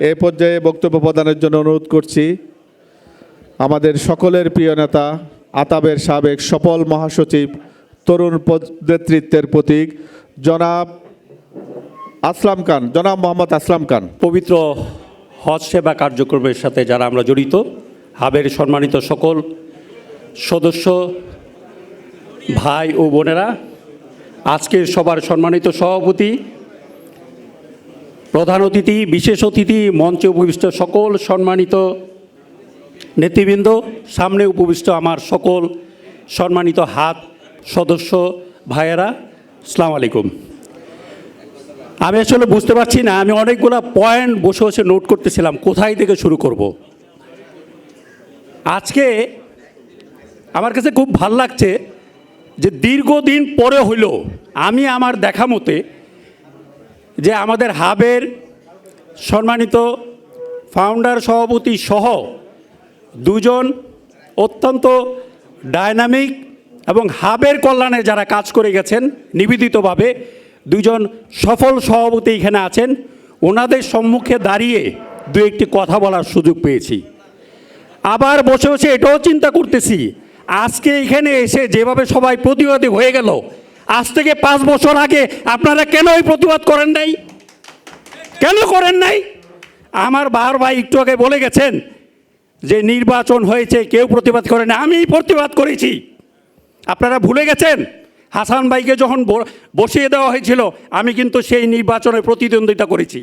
এ পর্যায়ে বক্তব্য প্রদানের জন্য অনুরোধ করছি আমাদের সকলের প্রিয় নেতা, আতাবের সাবেক সফল মহাসচিব, তরুণ নেতৃত্বের প্রতীক, জনাব আসলাম খান, জনাব মোহাম্মদ আসলাম খান। পবিত্র হজ সেবা কার্যক্রমের সাথে যারা আমরা জড়িত, হাবের সম্মানিত সকল সদস্য, ভাই ও বোনেরা, আজকের সবার সম্মানিত সভাপতি প্রধান অতিথি, বিশেষ অতিথি, মঞ্চে উপবিষ্ট সকল সম্মানিত নেতৃবৃন্দ, সামনে উপবিষ্ট আমার সকল সম্মানিত হাত সদস্য ভাইয়েরা, আসসালামু আলাইকুম। আমি আসলে বুঝতে পারছি না, আমি অনেকগুলো পয়েন্ট বসে বসে নোট করতেছিলাম, কোথায় থেকে শুরু করব? আজকে আমার কাছে খুব ভালো লাগছে যে দীর্ঘদিন পরে হইল, আমি আমার দেখা মতে যে আমাদের হাবের সম্মানিত ফাউন্ডার সভাপতি সহ দুজন অত্যন্ত ডায়নামিক এবং হাবের কল্যাণে যারা কাজ করে গেছেন, নিবেদিতভাবে দুজন সফল সভাপতি এখানে আছেন। ওনাদের সম্মুখে দাঁড়িয়ে দু একটি কথা বলার সুযোগ পেয়েছি। আবার বসে বসে এটাও চিন্তা করতেছি, আজকে এখানে এসে যেভাবে সবাই প্রতিবাদী হয়ে গেল আজ থেকে পাঁচ বছর আগে আপনারা কেন ওই প্রতিবাদ করেন নাই? কেন করেন নাই? আমার বার ভাই একটু আগে বলে গেছেন যে নির্বাচন হয়েছে, কেউ প্রতিবাদ করেন আমি প্রতিবাদ করেছি। আপনারা ভুলে গেছেন? হাসান ভাইকে যখন বসিয়ে দেওয়া হয়েছিল, আমি কিন্তু সেই নির্বাচনে প্রতিদ্বন্দ্বিতা করেছি।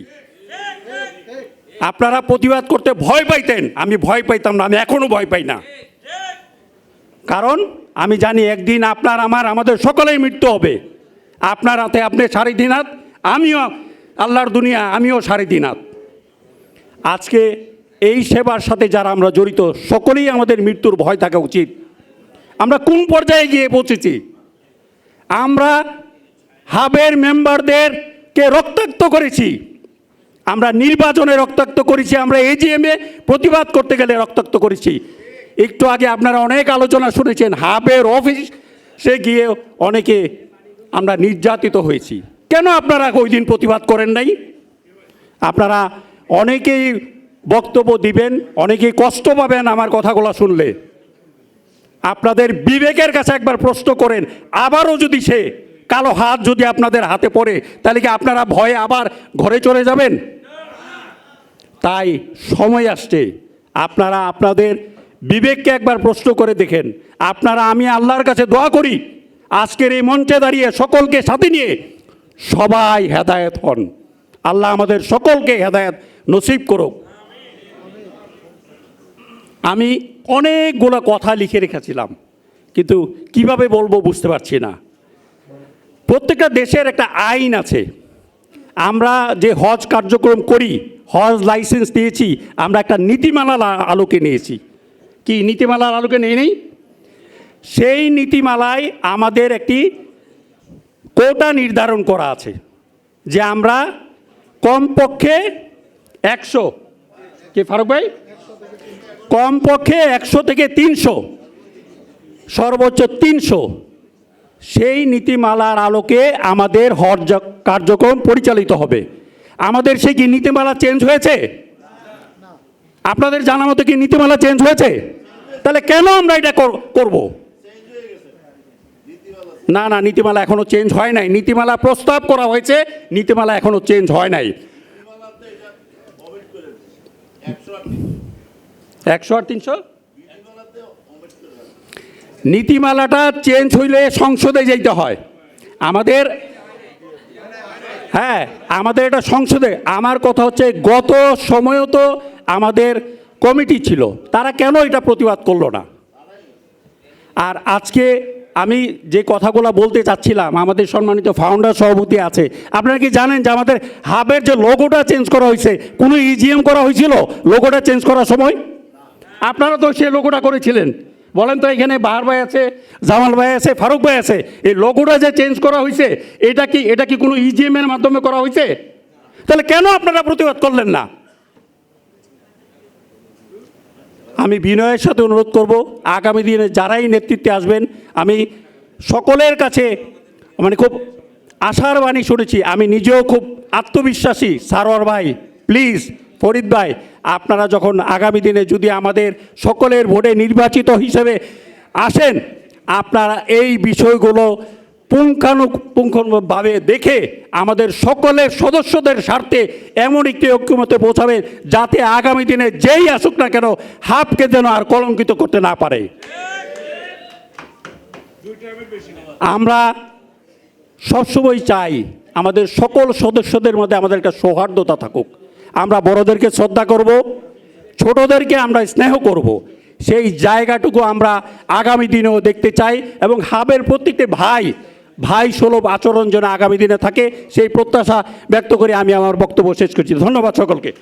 আপনারা প্রতিবাদ করতে ভয় পাইতেন। আমি ভয় পাইতাম না, আমি এখনও ভয় পাই না। কারণ আমি জানি একদিন আপনার, আমার, আমাদের সকলেই মৃত্যু হবে। আপনার হাতে আপনি সাড়ে দিনাত আমিও আল্লাহর দুনিয়া, আমিও সাড়ে দিনাত আজকে এই সেবার সাথে যারা আমরা জড়িত, সকলেই আমাদের মৃত্যুর ভয় থাকা উচিত। আমরা কোন পর্যায়ে গিয়ে পৌঁছেছি? আমরা হাবের মেম্বারদেরকে রক্তাক্ত করেছি। আমরা নির্বাচনে রক্তাক্ত করেছি, আমরা এজিএমে প্রতিবাদ করতে গেলে রক্তাক্ত করেছি। একটু আগে আপনারা অনেক আলোচনা শুনেছেন হাবের অফিস সে গিয়ে অনেকে আমরা নির্যাতিত হয়েছি। কেন আপনারা ওই দিন প্রতিবাদ করেন নাই? আপনারা অনেকেই বক্তব্য দিবেন, অনেকেই কষ্ট পাবেন আমার কথাগুলো শুনলে। আপনাদের বিবেকের কাছে একবার প্রশ্ন করেন, আবারও যদি সে কালো হাত যদি আপনাদের হাতে পড়ে, তাহলে কি আপনারা ভয়ে আবার ঘরে চলে যাবেন? তাই সময় আসছে, আপনারা আপনাদের বিবেককে একবার প্রশ্ন করে দেখেন। আপনারা, আমি আল্লাহর কাছে দোয়া করি, আজকের এই মঞ্চে দাঁড়িয়ে সকলকে সাথে নিয়ে সবাই হেদায়েত হন। আল্লাহ আমাদের সকলকে হেদায়েত নসিব করুক। আমি অনেকগুলো কথা লিখে রেখেছিলাম, কিন্তু কীভাবে বলব বুঝতে পারছি না। প্রত্যেকটা দেশের একটা আইন আছে। আমরা যে হজ কার্যক্রম করি, হজ লাইসেন্স নিয়েছি, আমরা একটা নীতিমালা আলোকে নিয়েছি। কি নীতিমালার আলোকে নিয়ে নেই? সেই নীতিমালায় আমাদের একটি কোটা নির্ধারণ করা আছে যে আমরা কমপক্ষে একশো, কি ফারুক ভাই? কমপক্ষে একশো থেকে তিনশো, সর্বোচ্চ তিনশো সেই নীতিমালার আলোকে আমাদের হজ কার্যক্রম পরিচালিত হবে। আমাদের সেই কি নীতিমালা চেঞ্জ হয়েছে? আপনাদের জানা মতো কি নীতিমালা চেঞ্জ হয়েছে? তাহলে কেন আমরা এটা কর- করব? না না, নীতিমালা এখনও চেঞ্জ হয় নাই। নীতিমালা প্রস্তাব করা হয়েছে, নীতিমালা এখনও চেঞ্জ হয় নাই। একশো আর তিনশো? নীতিমালাটা চেঞ্জ হইলে সংসদে যেতে হয়। আমাদের হ্যাঁ আমাদের এটা সংসদে। আমার কথা হচ্ছে গত সময়ও তো আমাদের কমিটি ছিল, তারা কেন এটা প্রতিবাদ করল না? আর আজকে আমি যে কথাগুলো বলতে চাচ্ছিলাম, আমাদের সম্মানিত ফাউন্ডার সভাপতি আছে, আপনারা কি জানেন যে আমাদের হাবের যে লোগোটা চেঞ্জ করা হয়েছে, কোনো ইজিএম করা হয়েছিল লোগোটা চেঞ্জ করার সময়? আপনারা তো সে লোগোটা করেছিলেন। বলেন তো এখানে বাহার ভাই আছে, জামাল ভাই আছে, ফারুক ভাই আছে, এই লোগোটা যে চেঞ্জ করা হয়েছে, এটা কি এটা কি কোনো ইজিএম এর মাধ্যমে করা হয়েছে? তাহলে কেন আপনারা প্রতিবাদ করলেন না? আমি বিনয়ের সাথে অনুরোধ করব, আগামী দিনে যারাই নেতৃত্বে আসবেন, আমি সকলের কাছে মানে খুব আশার বাণী শুনেছি, আমি নিজেও খুব আত্মবিশ্বাসী। সারোয়ার ভাই, প্লিজ, ফরিদ ভাই, আপনারা যখন আগামী দিনে যদি আমাদের সকলের ভোটে নির্বাচিত হিসেবে আসেন, আপনারা এই বিষয়গুলো পুঙ্খানুপুঙ্খভাবে দেখে আমাদের সকলের সদস্যদের স্বার্থে এমন একটি ঐক্যমতে পৌঁছাবে যাতে আগামী দিনে যেই আসুক না কেন হাফকে যেন আর কলঙ্কিত করতে না পারে। আমরা সবসময় চাই আমাদের সকল সদস্যদের মধ্যে আমাদের একটা সৌহার্দ্যতা থাকুক। আমরা বড়দেরকে শ্রদ্ধা করব, ছোটদেরকে আমরা স্নেহ করব। সেই জায়গাটুকু আমরা আগামী দিনেও দেখতে চাই এবং হাবের প্রত্যেকটি ভাই ভাই সুলভ আচরণ যেন আগামী দিনে থাকে, সেই প্রত্যাশা ব্যক্ত করে আমি আমার বক্তব্য শেষ করছি। ধন্যবাদ সকলকে।